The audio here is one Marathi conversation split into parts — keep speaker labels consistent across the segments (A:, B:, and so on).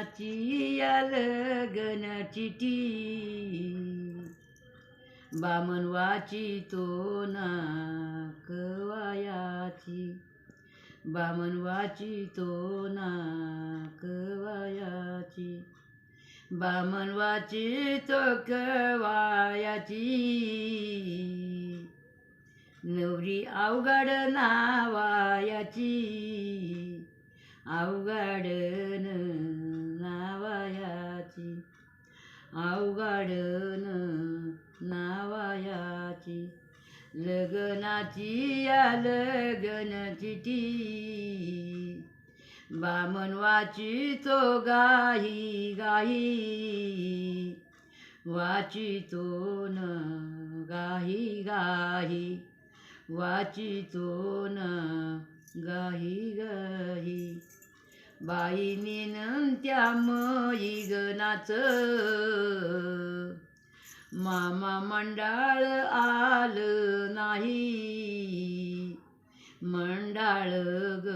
A: लग्नाची या लगन चिठी बामणवाची तो ना कवायाची बामणवाची तो ना कवायाची बामणवाची तो कवायाची नवरी अवघड नावायाची. अवघड नावायाची अवघडन नावायाची. लग्नाची या लग्न चिठी. बामण वाचितो गाही गाही. वाचितो न गाही गाही. वाचितो न गाही गाही. बाईनी नंत्या मयी गणाच मामा मंडाळ आलं नाही. मंडाळ ग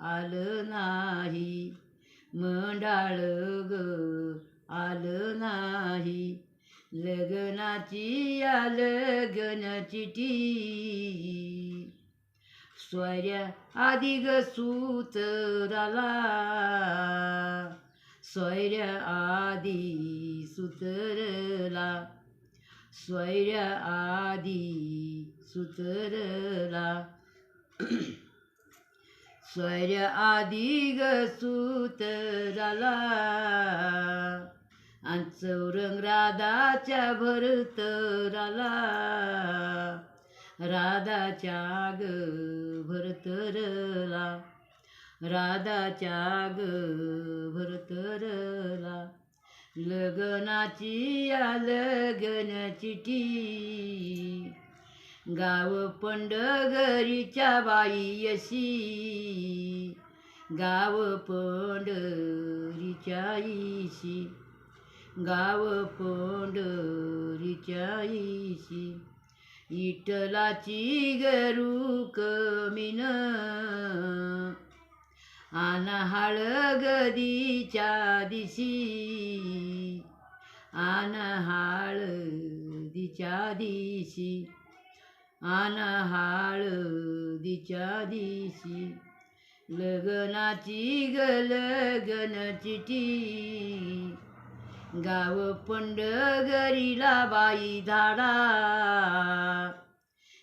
A: आलं नाही. मंडाळ ग आलं नाही. लग्नाची या लग्न चिठी. स्वैर्या आधी सुतराला सूतराला स्वैर्या आधी सुतरला स्वैर्या आदी सुतरला स्वैर्या आधी ग सुतराला आणि चौरंग राधाच्या भरतराला। राधाच्या ग भरतरला. राधाच्या ग भरतरला. लग्नाची या लग्न चिठी. गाव पंडगरीच्या बाई यशी गाव पंढरीच्या ईशी. गाव पंढरीच्या ईशी. इटलाची गरू कमीन. आन गदीच्या दिशी. आन दिच्या दिशी. आन दिच्या दिशी. लग्नाची गलगन चिठी. गाव पंडगरीला बाई धाडा.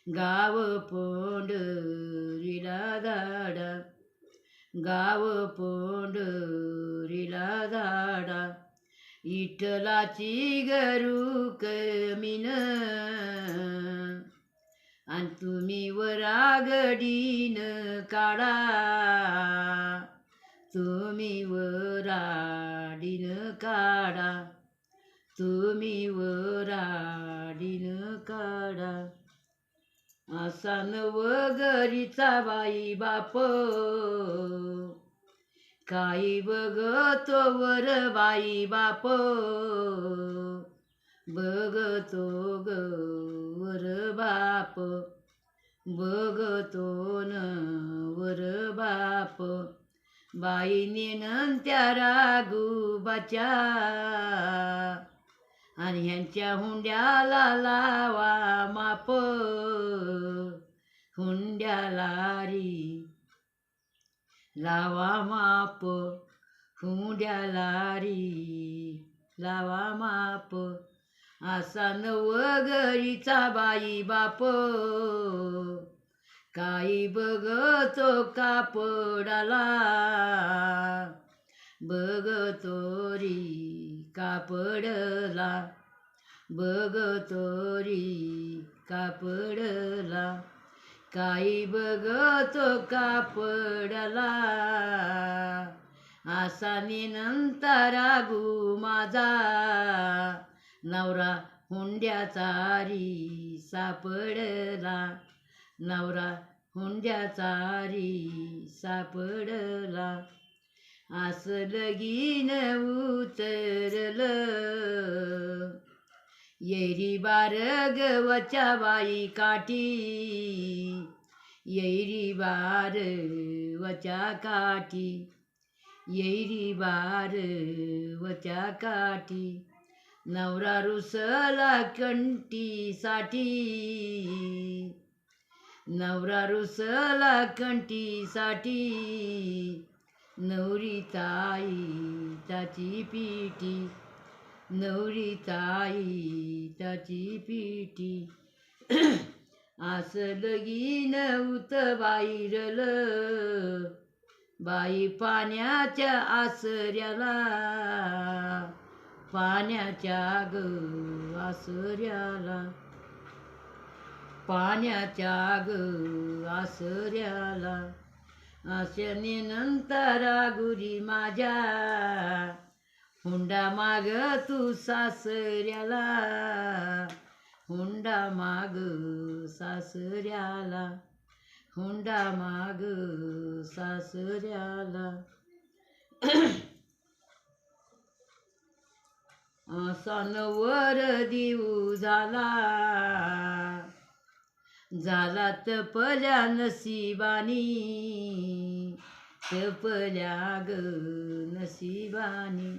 A: गाव पोंडरीला धाडा. गाव पोंडरीला धाडा. इटलाची गरू कमीन. आणि तुम्ही वरागडीन काढा. तुम्ही वराडीन काढा. तुम्ही वराडीन काढा. असा नवगरीचा बाई बाप. काही बघतो वर बाई बाप. बघतो ग वर बाप. बघतो न वर बाप. बाईने नंत्या रागूबाच्या आणि ह्यांच्या हुंड्याला लावा माप. हुंड्याला री. लावा माप हुंड्याला री. लावा माप असा नवगरीचा बाई बाप. काही बघतो कापडाला. बघतो तोरी कापडला. बघतो तोरी कापडला. काही बघतो कापडला. असा नंतर गु माझा. नवरा हुंड्याचा री सापडला. नवरा हुंड्याचा आरी सापडला. आस लगीन उतरलं येरी बार गवच्या बाई काठी. येरी बार वच्या काठी. येरी बार वच्या काठी. नवरा रुसला कंटीसाठी. नवरा रुसला कंटीसाठी नवरी ताई त्याची पिटी नवरी ताई त्याची पिटी आस लगीन उत बाईरल. बाई पाण्याच्या आसऱ्याला. पाण्याच्या ग आसऱ्याला. पाण्याच्या ग आसऱ्याला आशने नंतरा गुरी माझ्या. हुंडा माग तू सासऱ्याला. हुंडा माग सासऱ्याला. हुंडा माग सासऱ्याला. असा नवर देऊ झाला. झाला तपल्या नशिबानी तपल्या ग नशिबानी.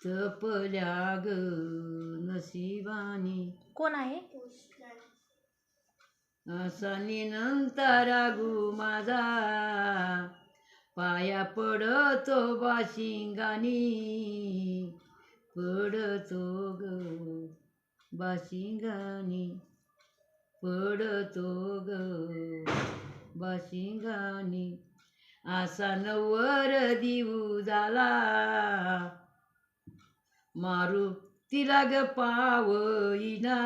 A: तपल्या ग नशिबानी.
B: कोण आहे?
A: असा नंतर रागू माझा. पाया पडतो बाशिंगानी पडतो ग बाशिंगानी पडतो ग. बाशिंगानी असा नवर दिऊ झाला मारू तिला ग पावईना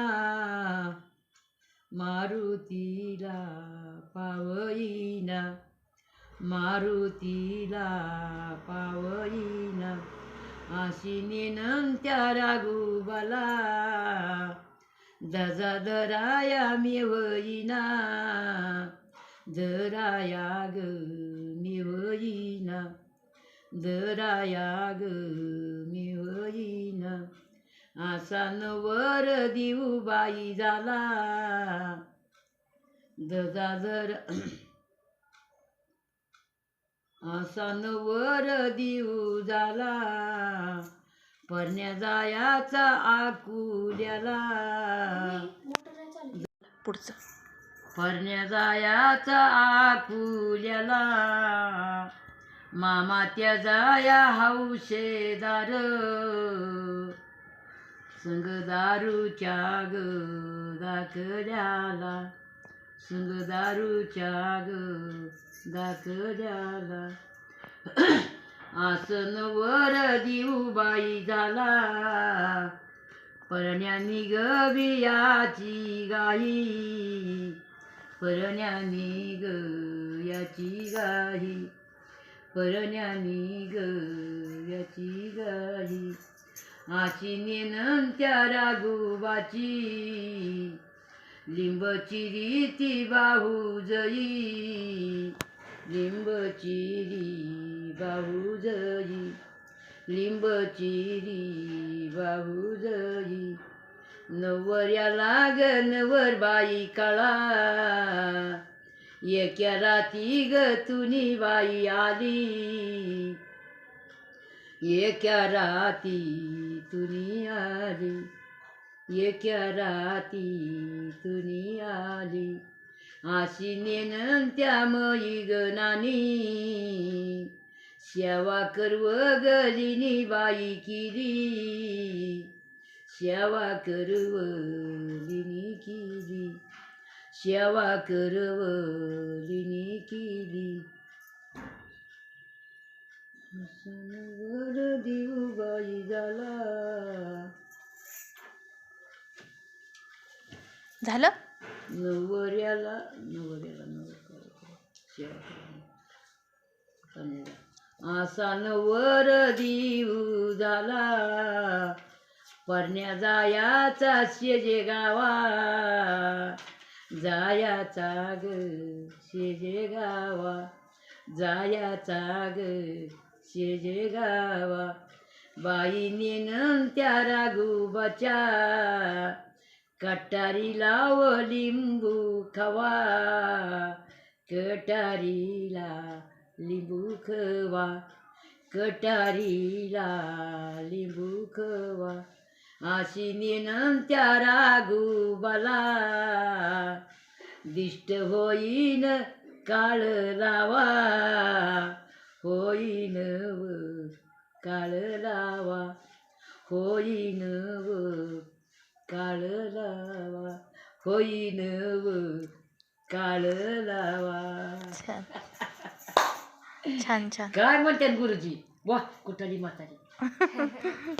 A: मारुतीला पावईना. मारुतीला पावईना. आशिनी नंत्या राघुबाला. दजा दराया मिवईना दराया ग मिवईना दराया ग मिवईना आसा नवर दिऊ बाई झाला दजा जर असा नवर दिऊ झाला. परण्या जायाचा आकुल्याला.
B: पुढचं.
A: परण्या जायाचा आकुल्याला. मामा त्या जाया हौशेदार. संग दारूच्या ग दाखल्याला. संग दारूच्या ग दाखल्याला. आसन वर दिऊ झाला. परण्यानी ग गाई. परण्यानी ग याची गाई. परण्यानी ग याची गाई आशी नंत्या राघुबाची. लिंबची रीती बाहुजई लिंबची लिंबचिरी बाहुजई लिंबचिरी बाहुजई नवऱ्या लाग नवर बाई काळा एक्या राती ग तुनी बाई आली. एक्या राती तुनी आली एक्या राती तुनी आली. आशी नेनंत्या मई गणानी सेवा करव गलिनी बाई किरी सेवा करव लिनी किरी सेवा करव लिनी किरी वर देऊ बाई झाला।
B: झालं?
A: नवऱ्याला नवऱ्याला नवर असा नवर देऊ झाला. परण्या जायाचा शेजे गावा. जायाचा ग शेजे गावा. जायाचा ग शेजे गावा. बाईने नंत्या राघुबाच्या कटारी लाव लिंबू खवा कटारीला लिंबू खवा कटारीला लिंबू खवा. अशी नंत्या त्या राघुबाला दिष्ट होईन काळ लावा होईन व काळ लावा होईन व काळ लावा होईन व काळ लावा
B: छान छान छान
A: काय म्हणतात गुरुजी वा कुठाली म्हातारी